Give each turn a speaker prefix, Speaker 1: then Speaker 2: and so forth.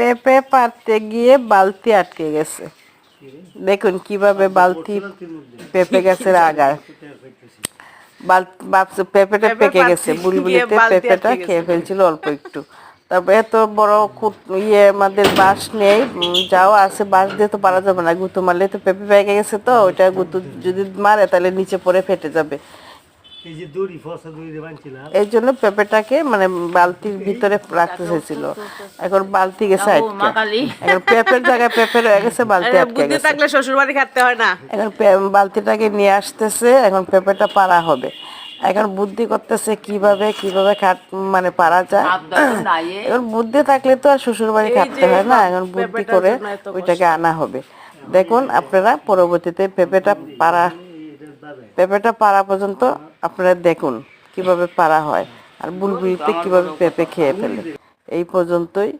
Speaker 1: পেঁপে পারতে গিয়ে বালতি আটকে গেছে। দেখুন কীভাবে বালতি পেঁপে গাছের আগায় পেঁপেটা পেকে গেছে বুলবুলিতে
Speaker 2: বালতি
Speaker 1: পেঁপেটা খেয়ে ফেলছিল অল্প একটু। তারপরে এত বড় ইয়ে আমাদের বাঁশ নেই যাও আছে বাঁশ দিয়ে তো পারা যাবে না। গুঁতো মারলে তো পেঁপে পেকে গেছে তো ওইটা গুঁতো যদি মারে তাহলে নিচে পড়ে ফেটে যাবে।
Speaker 3: এই যে দড়ি ফসা দড়ি দিয়ে বানছিলাম।
Speaker 1: এই জন্য পেঁপেটাকে মানে বালতির ভিতরে রাখতে চাইছিল এখন বালতি গেছে এখন পেঁপের জায়গায় পেঁপে রয়ে গেছে বালতি আটকে গেছে।
Speaker 2: থাকলে শ্বশুর বাড়ি খাটতে হয় না।
Speaker 1: এখন বালতিটাকে নিয়ে আসতেছে এখন পেঁপেটা পারা হবে। এখন বুদ্ধি করতেছে কীভাবে কীভাবে খাট মানে পারা যায়। এখন বুদ্ধি থাকলে তো আর শ্বশুর বাড়ি খাটতে হয় না এখন বুদ্ধি করে। ওইটাকে আনা হবে। দেখুন আপনারা পরবর্তীতে পেঁপেটা পারা পেঁপেটা পারা পর্যন্ত আপনারা দেখুন কীভাবে পাড়া হয় আর বুলবুলিতে কীভাবে পেঁপে খেয়ে ফেলে। এই পর্যন্তই।